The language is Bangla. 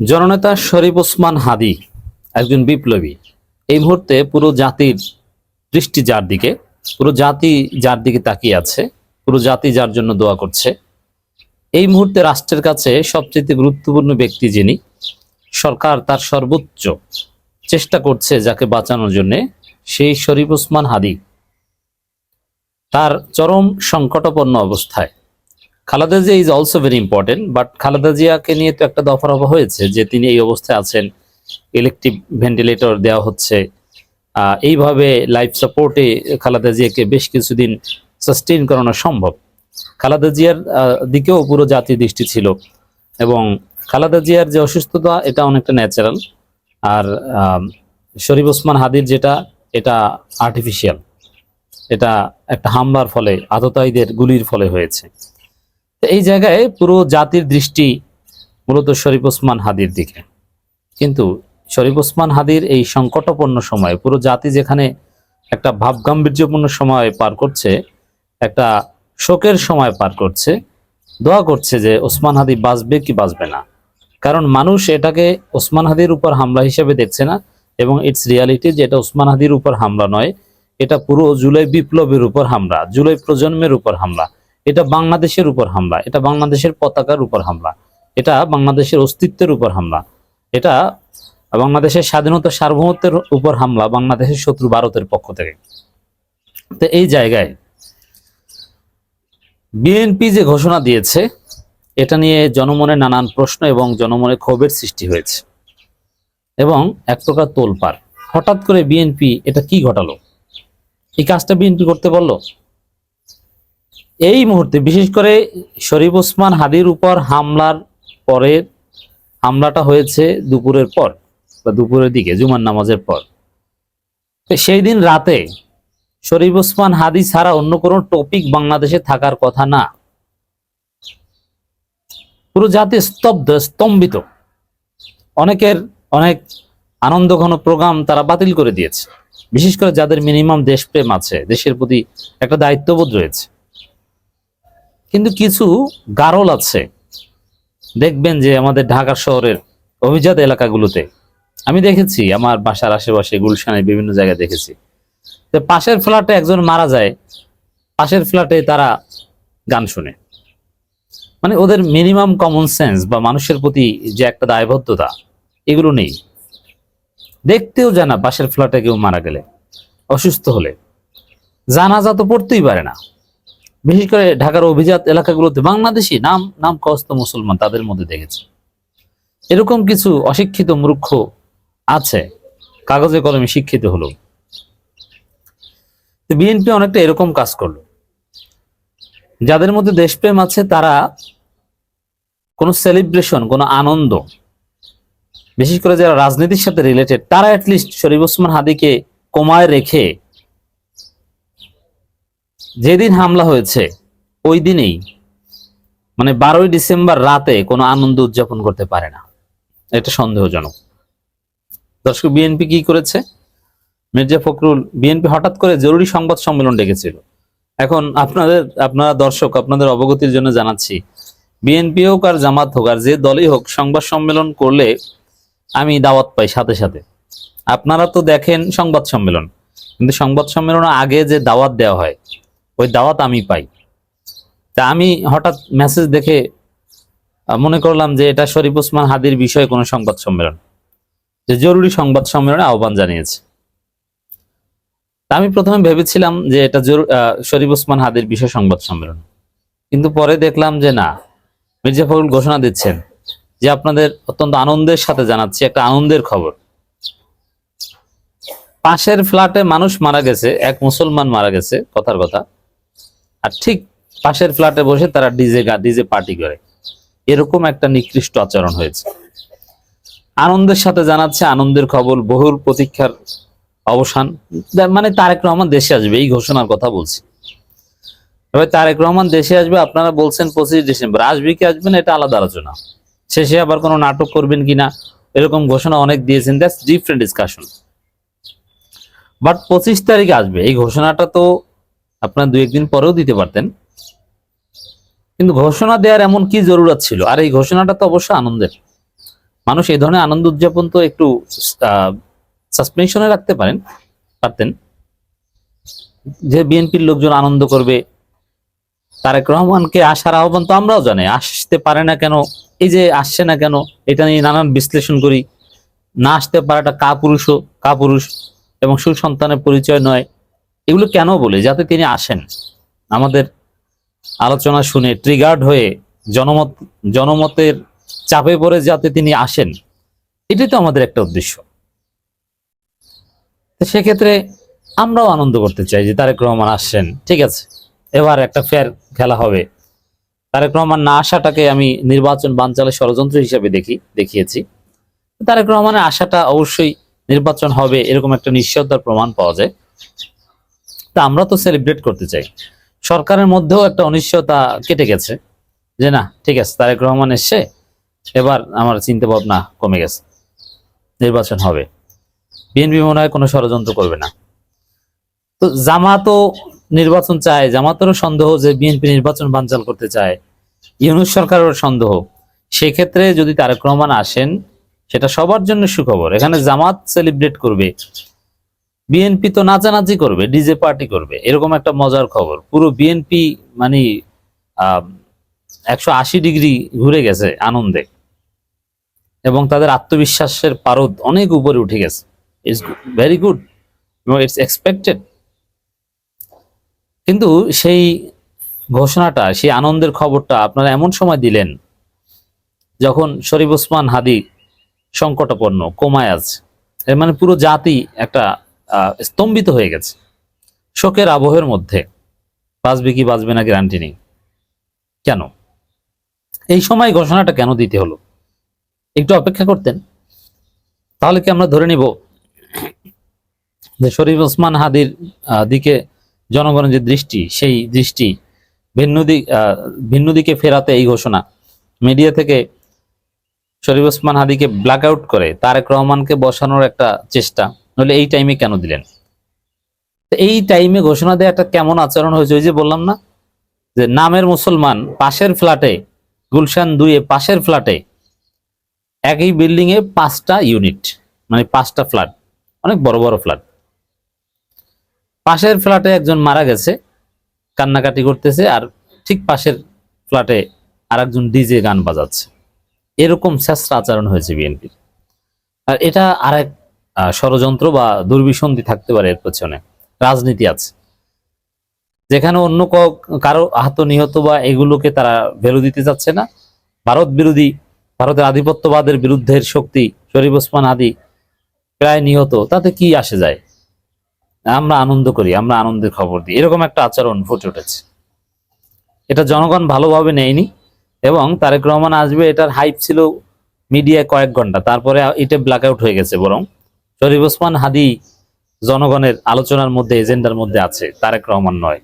জননেতা শরীফ ওসমান হাদি, একজন বিপ্লবী, এই মুহূর্তে পুরো জাতির দৃষ্টি যার দিকে, পুরো জাতি যার দিকে তাকিয়ে আছে, পুরো জাতি যার জন্য দোয়া করছে। এই মুহূর্তে রাষ্ট্রের কাছে সবচেয়ে গুরুত্বপূর্ণ ব্যক্তি যিনি, সরকার তার সর্বোচ্চ চেষ্টা করছে যাকে বাঁচানোর জন্য, সেই শরীফ ওসমান হাদি। তার চরম সংকটাপন্ন অবস্থায় Khaleda Zia is also very important but Khaleda জিয়াকে নিয়ে তো একটা দফারফা হয়েছে যে তিনি এই অবস্থায় আছেন ইলেকট্রিক ভেন্টিলেটর দেওয়া হচ্ছে। এইভাবে লাইফ সাপোর্টে খালেদা জিয়াকে বেশ কিছুদিন সাস্টেইন করানো সম্ভব। খালেদা জিয়ার দিকেও পুরো জাতি দৃষ্টি ছিল এবং খালেদা জিয়ার যে অসুস্থতা, এটা অনেকটা ন্যাচারাল আর শরীফ ওসমান হাদির যেটা, এটা আর্টিফিশিয়াল এটা একটা হামলার ফলে, আততায়ীদের গুলির ফলে হয়েছে। এই জায়গায় পুরো জাতির দৃষ্টি মূলত শরীফ ওসমান হাদির দিকে। কিন্তু শরীফ ওসমান হাদির এই সংকটপূর্ণ সময় পুরো জাতি যেখানে একটা ভাবগাম্ভীর্যপূর্ণ সময় পার করছে, একটা শোকের সময় পার করছে, দোয়া করছে যে ওসমান হাদি বাঁচবে কি বাঁচবে না। কারণ মানুষ এটাকে ওসমান হাদির উপর হামলা হিসেবে দেখছে না এবং ইটস রিয়ালিটি যে এটা ওসমান হাদির উপর হামলা নয়, এটা পুরো জুলাই বিপ্লবের উপর হামলা, জুলাই প্রজন্মের উপর হামলা। এটা বাংলাদেশের উপর হামলা, এটা বাংলাদেশের পতাকার উপর হামলা, এটা বাংলাদেশের অস্তিত্বের উপর হামলা, এটা বাংলাদেশের স্বাধীনতা সার্বভৌমত্বের উপর হামলা, বাংলাদেশের শত্রু ভারতের পক্ষ থেকে। তো এই জায়গায় বিএনপি যে ঘোষণা দিয়েছে, এটা নিয়ে জনমনে নানান প্রশ্ন এবং জনমনে ক্ষোভের সৃষ্টি হয়েছে। এবং এক প্রকার তোলপাড়। হঠাৎ করে বিএনপি এটা কি ঘটালো? এই কাজটা বিএনপি করতে বলল এই মুহূর্তে, বিশেষ করে শরীফ ওসমান হাদির উপর হামলার পরের হামলাটা হয়েছে দুপুরের পর, বা দুপুরের দিকে, জুমার নামাজের পর। সেই দিন রাতে শরীফ ওসমান হাদি ছাড়া অন্য কোনো টপিক বাংলাদেশে থাকার কথা না। পুরো জাতি স্তব্ধ, স্তম্ভিত। অনেকের অনেক আনন্দ ঘন প্রোগ্রাম তারা বাতিল করে দিয়েছে। বিশেষ করে যাদের মিনিমাম দেশপ্রেম আছে, দেশের প্রতি একটা দায়িত্ববোধ রয়েছে। কিন্তু কিছু গারল আছে। দেখবেন যে আমাদের ঢাকা শহরের অভিজাত এলাকাগুলোতে, আমি দেখেছি, আমার বাসার আশেপাশে গুলশানের বিভিন্ন জায়গায় দেখেছি। যে পাশের ফ্ল্যাটে একজন মারা যায়, পাশের ফ্ল্যাটে তারা গান শুনে। মানে ওদের মিনিমাম কমন সেন্স বা মানুষের প্রতি যে একটা দায়বদ্ধতা, এগুলো নেই। দেখতেও জানা পাশের ফ্ল্যাটে কেউ মারা গেলে, অসুস্থ হলে। জানাজা তো পড়তেই পারে না। বিশেষ করে ঢাকার অভিজাত এলাকাগুলোতে বাংলাদেশি নাম নাম কস্ত মুসলমান তাদের মধ্যে দেখেছি। এরকম কিছু অশিক্ষিত মূর্খ আছে, কাগজে কলমে শিক্ষিত হলো। বিএনপি অনেকটা এরকম কাজ করল। যাদের মধ্যে দেশপ্রেম আছে, তারা কোনো সেলিব্রেশন কোনো আনন্দ, বিশেষ করে যারা রাজনীতির সাথে রিলেটেড তারা অ্যাটলিস্ট শরীফ ওসমান হাদিকে কমায় রেখে যেদিন হামলা হয়েছে, ওই দিনেই মানে বারোই ডিসেম্বর রাতে কোনো আনন্দ উদযাপন করতে পারে না। এটা সন্দেহজনক। দর্শক বিএনপি কি করেছে? মির্জা ফখরুল বিএনপি হঠাৎ করে জরুরি সংবাদ সম্মেলন ডেকেছিল। এখন আপনাদের, আপনারা দর্শক, আপনাদের অবগতির জন্য জানাচ্ছি বিএনপি হোক আর জামাত হোক, আর যে দলই হোক, সংবাদ সম্মেলন করলে আমি দাওয়াত পাই সাথে সাথে। আপনারা তো দেখেন সংবাদ সম্মেলন। কিন্তু সংবাদ সম্মেলনের আগে যে দাওয়াত দেওয়া হয় ওই দাওয়াত আমি পাই। তা আমি হঠাৎ মেসেজ দেখে মনে করলাম যে এটা শরীফ ওসমান হাদির বিষয়ে কোনো সংবাদ সম্মেলন। যে জরুরি সংবাদ সম্মেলনে আহ্বান জানিয়েছে। আমি প্রথমে ভেবেছিলাম যে এটা শরীফ ওসমান হাদির বিষয় সংবাদ সম্মেলন। কিন্তু পরে দেখলাম যে না মির্জা ফখরুল ঘোষণা দিচ্ছেন যে আপনাদের অত্যন্ত আনন্দের সাথে জানাচ্ছি একটা আনন্দের খবর। পাশের ফ্ল্যাটে মানুষ মারা গেছে, এক মুসলমান মারা গেছে, কথার কথা। আর ঠিক পাশের ফ্ল্যাটে বসে তারা ডিজে গা ডিজে পার্টি করে। এরকম একটা নিকৃষ্ট আচরণ হয়েছে। আনন্দের সাথে জানাচ্ছে আনন্দের খবর বহুর প্রতীক্ষার অবসান। মানে তারেক রহমান দেশে আসবে, এই ঘোষণার কথা বলছি। এবার তারেক রহমান দেশে আসবে, আপনারা বলছেন পঁচিশ ডিসেম্বর। আসবে কি আসবেন এটা আলাদা আলোচনা। শেষে আবার কোনো নাটক করবেন কিনা, এরকম ঘোষণা অনেক দিয়েছেন। দ্যাটস ডিফারেন্ট ডিসকাশন বাট পঁচিশ তারিখে আসবে, এই ঘোষণাটা তো আপনার দু একদিন পরেও দিতে পারতেন। কিন্তু ঘোষণা দেওয়ার এমন কি জরুরত ছিল? আর এই ঘোষণাটা তো অবশ্য আনন্দের। মানুষ এই ধরনের আনন্দ উদযাপন তো একটু সাসপেনশনে রাখতে পারেন, পারতেন। যে বিএনপির লোকজন আনন্দ করবে, তারেক রহমানকে আসার আহ্বান তো আমরাও জানি। আসতে পারে না কেন? এই যে আসছে না কেন? এটা নিয়ে নানান বিশ্লেষণ করি। না আসতে পারাটা কা পুরুষ কা পুরুষ এবং সুসন্তানের পরিচয় নয়। এগুলো কেন বলে? যাতে তিনি আসেন। আমাদের আলোচনা শুনে ট্রিগার্ড হয়ে জনমত, জনমতের চাপে পড়ে যাতে তিনি আসেন, এটাই তো আমাদের একটা উদ্দেশ্য। সেক্ষেত্রে আমরাও আনন্দ করতে চাই যে তারেক রহমান আসছেন, ঠিক আছে? এবার একটা ফেয়ার খেলা হবে। তারেক রহমান না আসাটাকে আমি নির্বাচন বানচালের ষড়যন্ত্র হিসেবে দেখি, দেখিয়েছি। তারেক রহমানের আশাটা অবশ্যই নির্বাচন হবে, এরকম একটা নিশ্চয়তার প্রমাণ পাওয়া যায়। তা আমরা তো সেলিব্রেট করতে চাই। সরকারের মধ্যেও একটা অনিশ্চয়তা কেটে গেছে যে না, ঠিক আছে, তারেক রহমান এসছে, এবার আমার চিন্তা ভাবনা কমে গেছে। নির্বাচন হবে। বিএনপি মনে হয় কোনো ষড়যন্ত্র করবে না। তো জামাতও নির্বাচন চায়, জামাতেরও সন্দেহ যে বিএনপি নির্বাচন বানচাল করতে চায়, ইউনুস সরকারেরও সন্দেহ। সেক্ষেত্রে যদি তারেক রহমান আসেন, সেটা সবার জন্য সুখবর। এখানে জামাত সেলিব্রেট করবে। বিএনপি তো নাচানাচি করবে ডিজে পার্টি করবে, এরকম একটা মজার খবর। পুরো বিএনপি মানে একশো আশি ডিগ্রি ঘুরে গেছে আনন্দে। এবং তাদের আত্মবিশ্বাসের পারদ অনেক উপরে উঠে গেছে। ইটস ভেরি গুড এবং ইটস এক্সপেক্টেড কিন্তু সেই ঘোষণাটা, সেই আনন্দের খবরটা আপনারা এমন সময় দিলেন, যখন শরীফ ওসমান হাদি সংকটাপন্ন, কোমায় আছে। এর মানে পুরো জাতি একটা স্তম্ভিত হয়ে গেছে। শোকের আবহের মধ্যে বাঁচবে কি বাঁচবে না গ্যারান্টি নেই। কেন? এই সময় ঘোষণাটা কেন দিতে হলো? একটু অপেক্ষা করতেন। তাহলে কি আমরা ধরে নিব যে শরীফ ওসমান হাদির দিকে জনগণের যে দৃষ্টি, সেই দৃষ্টি ভিন্ন দিক ভিন্ন দিকে ফেরাতে এই ঘোষণা মিডিয়া থেকে শরীফ ওসমান হাদিকে ব্ল্যাক আউট করে তারেক রহমানকে বসানোর একটা চেষ্টা নইলে এই টাইমে কেন দিলেন? এই টাইমে ঘোষণা দেওয়া একটা কেমন আচরণ হয়েছে? ওই যে বললাম না, যে নামের মুসলমান পাশের ফ্ল্যাটে গুলশান দুইয়ে পাশের ফ্ল্যাটে একই বিল্ডিং এ পাঁচটা ইউনিট মানে পাঁচটা ফ্ল্যাট অনেক বড় বড় ফ্ল্যাট পাশের ফ্ল্যাটে একজন মারা গেছে, কান্নাকাটি করতেছে, আর ঠিক পাশের ফ্ল্যাটে আর একজন ডিজে গান বাজাচ্ছে। এরকম শেষরা আচরণ হয়েছে বিএনপির আর এটা আর এক ষড়যন্ত্র বা দুর্বিসন্ধি থাকতে পারে এর পেছনে। রাজনীতি আছে। যেখানে অন্য কারও আহত, নিহত বা এগুলোকে তারা ভ্যালু দিতে চাচ্ছে না। ভারত বিরোধী, ভারতের আধিপত্যবাদের বিরুদ্ধের শক্তি শরীফ ওসমান আদি প্রায় নিহত, তাতে কি আসে যায়? আমরা আনন্দ করি, আমরা আনন্দের খবর দিই। এরকম একটা আচরণ ফুটে উঠেছে। এটা জনগণ ভালোভাবে নেয়নি এবং তারেক রহমান আসবে, এটার হাইপ ছিল মিডিয়ায় কয়েক ঘণ্টা। তারপরে এটা ব্ল্যাক আউট হয়ে গেছে বরং। শরীফ ওসমান হাদি জনগণের আলোচনার মধ্যে এজেন্ডার মধ্যে আছে তারেক রহমান নয়।